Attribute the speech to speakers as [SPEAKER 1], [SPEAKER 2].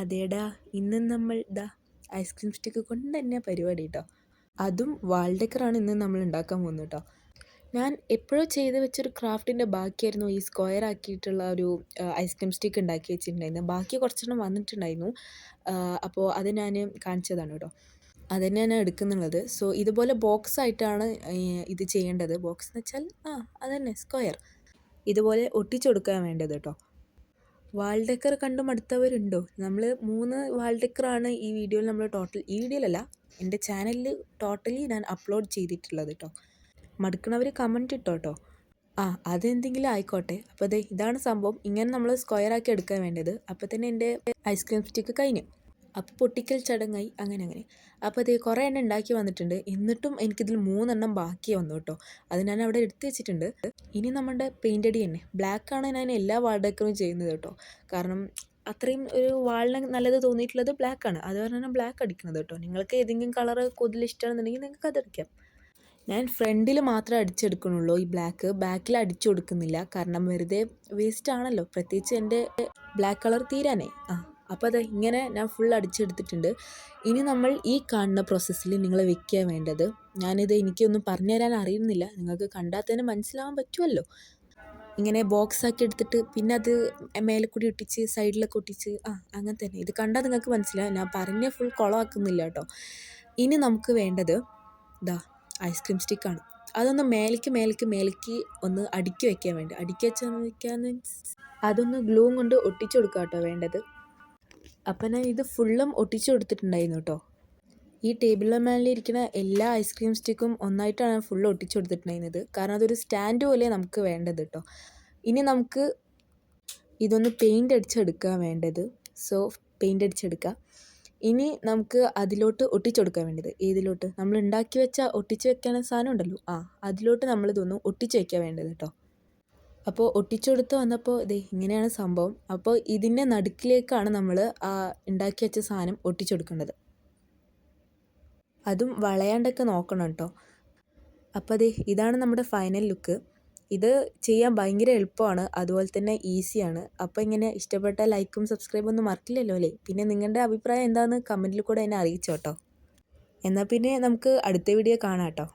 [SPEAKER 1] അതേടാ ഇന്ന് നമ്മൾ ദാ ഐസ്ക്രീം സ്റ്റിക്ക് കൊണ്ട് തന്നെ പരിപാടി കേട്ടോ അതും വാൾ ഡെക്കറാണ് ഇന്ന് നമ്മൾ ഉണ്ടാക്കാൻ പോകുന്നത് കേട്ടോ ഞാൻ എപ്പോഴോ ചെയ്ത് വെച്ചൊരു ക്രാഫ്റ്റിന്റെ ബാക്കിയായിരുന്നു ഈ സ്ക്വയർ ആക്കിയിട്ടുള്ള ഒരു ഐസ്ക്രീം സ്റ്റിക്ക് ഉണ്ടാക്കി വെച്ചിട്ടുണ്ടായിരുന്നു ബാക്കി കുറച്ചെണ്ണം വന്നിട്ടുണ്ടായിരുന്നു. അപ്പോൾ അത് ഞാൻ കാണിച്ചതാണ് കേട്ടോ അത് തന്നെയാണ് എടുക്കുന്നുള്ളത്. സോ ഇതുപോലെ ബോക്സ് ആയിട്ടാണ് ഇത് ചെയ്യേണ്ടത്. ബോക്സ് എന്ന് വെച്ചാൽ ആ അതന്നെ സ്ക്വയർ ഇതുപോലെ ഒട്ടിച്ചു കൊടുക്കാൻ വേണ്ടത് കേട്ടോ വാൾ കണ്ടു കണ്ട് മടുത്തവരുണ്ടോ നമ്മൾ മൂന്ന് വാൾഡെക്കറാണ് ഈ വീഡിയോയിൽ നമ്മൾ ടോട്ടൽ ഈ വീഡിയോയിലല്ല എന്റെ ചാനലിൽ ടോട്ടലി ഞാൻ അപ്ലോഡ് ചെയ്തിട്ടുള്ളത് കേട്ടോ മടുക്കണവർ കമന്റ് ഇട്ടോ കേട്ടോ ആ അതെന്തെങ്കിലും ആയിക്കോട്ടെ. അപ്പോൾ അതെ ഇതാണ് സംഭവം. ഇങ്ങനെ നമ്മൾ സ്ക്വയർ ആക്കി എടുക്കാൻ വേണ്ടത്. അപ്പോൾ തന്നെ എന്റെ ഐസ്ക്രീം സ്റ്റിക്ക് കഴിഞ്ഞു. അപ്പോൾ പൊട്ടിക്കൽ ചടങ്ങായി അങ്ങനെ അങ്ങനെ. അപ്പോൾ അത് കുറേ എണ്ണം ഉണ്ടാക്കി വന്നിട്ടുണ്ട്. എന്നിട്ടും എനിക്കിതിൽ മൂന്നെണ്ണം ബാക്കി വന്നു കേട്ടോ. അത് ഞാൻ അവിടെ എടുത്തു വെച്ചിട്ടുണ്ട്. ഇനി നമ്മുടെ പെയിന്റ് അടി തന്നെ. ബ്ലാക്കാണ് ഞാൻ എല്ലാ വാൾ ഡെക്കറും ചെയ്യുന്നത് കേട്ടോ. കാരണം അത്രയും ഒരു വാളിന് നല്ലത് തോന്നിയിട്ടുള്ളത് ബ്ലാക്കാണ് അത് പറഞ്ഞാൽ ബ്ലാക്ക് അടിക്കുന്നത് കേട്ടോ. നിങ്ങൾക്ക് ഏതെങ്കിലും കളർ കൂടുതൽ ഇഷ്ടമാണെന്നുണ്ടെങ്കിൽ നിങ്ങൾക്ക് അത് അടിക്കാം. ഞാൻ ഫ്രണ്ടിൽ മാത്രമേ അടിച്ചെടുക്കണുള്ളൂ ഈ ബ്ലാക്ക് ബാക്കിൽ അടിച്ചു കൊടുക്കുന്നില്ല. കാരണം വെറുതെ വേസ്റ്റ് ആണല്ലോ. പ്രത്യേകിച്ച് എന്റെ ബ്ലാക്ക് കളർ തീരാനേ ആ. അപ്പോൾ അത് ഇങ്ങനെ ഞാൻ ഫുൾ അടിച്ചെടുത്തിട്ടുണ്ട്. ഇനി നമ്മൾ ഈ കാണുന്ന പ്രോസസ്സിൽ നിങ്ങൾ വെക്കുക വേണ്ടത്. ഞാനിത് എനിക്കൊന്നും പറഞ്ഞു തരാൻ അറിയുന്നില്ല. നിങ്ങൾക്ക് കണ്ടാൽ തന്നെ മനസ്സിലാവാൻ പറ്റുമല്ലോ ഇങ്ങനെ ബോക്സ് ആക്കി എടുത്തിട്ട് പിന്നെ അത് മേലെ കൂടി ഒട്ടിച്ച് സൈഡിലൊക്കെ ഒട്ടിച്ച് ആ അങ്ങനെ തന്നെ. ഇത് കണ്ടാൽ നിങ്ങൾക്ക് മനസ്സിലാവും. ഞാൻ പറഞ്ഞ ഫുൾ കുളമാക്കുന്നില്ല കേട്ടോ. ഇനി നമുക്ക് വേണ്ടത് ഇതാ ഐസ്ക്രീം സ്റ്റിക്കാണ് അതൊന്ന് മേലേക്ക് മേലേക്ക് മേലേക്ക് ഒന്ന് അടുക്കി വയ്ക്കാൻ വേണ്ടി. അടുക്കി വെച്ചാൽ വെക്കാന്ന് അതൊന്ന് ഗ്ലൂവും കൊണ്ട് ഒട്ടിച്ചു കൊടുക്കുക കേട്ടോ വേണ്ടത്. അപ്പം ഞാൻ ഇത് ഫുള്ളും ഒട്ടിച്ചു കൊടുത്തിട്ടുണ്ടായിരുന്നു കേട്ടോ ഈ ടേബിളിന്റെ മേലിരിക്കുന്ന എല്ലാ ഐസ്ക്രീം സ്റ്റിക്കും ഒന്നായിട്ടാണ് ഫുൾ ഒട്ടിച്ചു കൊടുത്തിട്ടുണ്ടായിരുന്നത്. കാരണം അതൊരു സ്റ്റാൻഡ് പോലെ നമുക്ക് വേണ്ടത് കേട്ടോ ഇനി നമുക്ക് ഇതൊന്ന് പെയിന്റ് അടിച്ചെടുക്കാൻ വേണ്ടത്. സോ പെയിന്റ് അടിച്ചെടുക്കുക ഇനി നമുക്ക് അതിലോട്ട് ഒട്ടിച്ചു കൊടുക്കാൻ വേണ്ടത്. ഏതിലോട്ട്? നമ്മൾ ഉണ്ടാക്കി വെച്ച ഒട്ടിച്ച് വെക്കാനുള്ള സാധനം ഉണ്ടല്ലോ. ആ അതിലോട്ട് നമ്മളിതൊന്ന് ഒട്ടിച്ച് വയ്ക്കാൻ വേണ്ടത് കേട്ടോ അപ്പോൾ ഒട്ടിച്ചു കൊടുത്ത് വന്നപ്പോൾ ഇതേ ഇങ്ങനെയാണ് സംഭവം. അപ്പോൾ ഇതിന്റെ നടുക്കിലേക്കാണ് നമ്മൾ ഉണ്ടാക്കി വെച്ച സാധനം ഒട്ടിച്ചു കൊടുക്കേണ്ടത് അതും വളയാണ്ടൊക്കെ നോക്കണം കേട്ടോ. അപ്പോൾ അതെ ഇതാണ് നമ്മുടെ ഫൈനൽ ലുക്ക് ഇത് ചെയ്യാൻ ഭയങ്കര എളുപ്പമാണ്. അതുപോലെ തന്നെ ഈസിയാണ് അപ്പോൾ ഇങ്ങനെ ഇഷ്ടപ്പെട്ട ലൈക്കും സബ്സ്ക്രൈബും ഒന്നും മറക്കില്ലല്ലോ അല്ലേ? പിന്നെ നിങ്ങളുടെ അഭിപ്രായം എന്താണെന്ന് കമന്റിൽ കൂടെ എന്നെ അറിയിച്ചോട്ടോ എന്നാൽ പിന്നെ നമുക്ക് അടുത്ത വീഡിയോ കാണാം കേട്ടോ.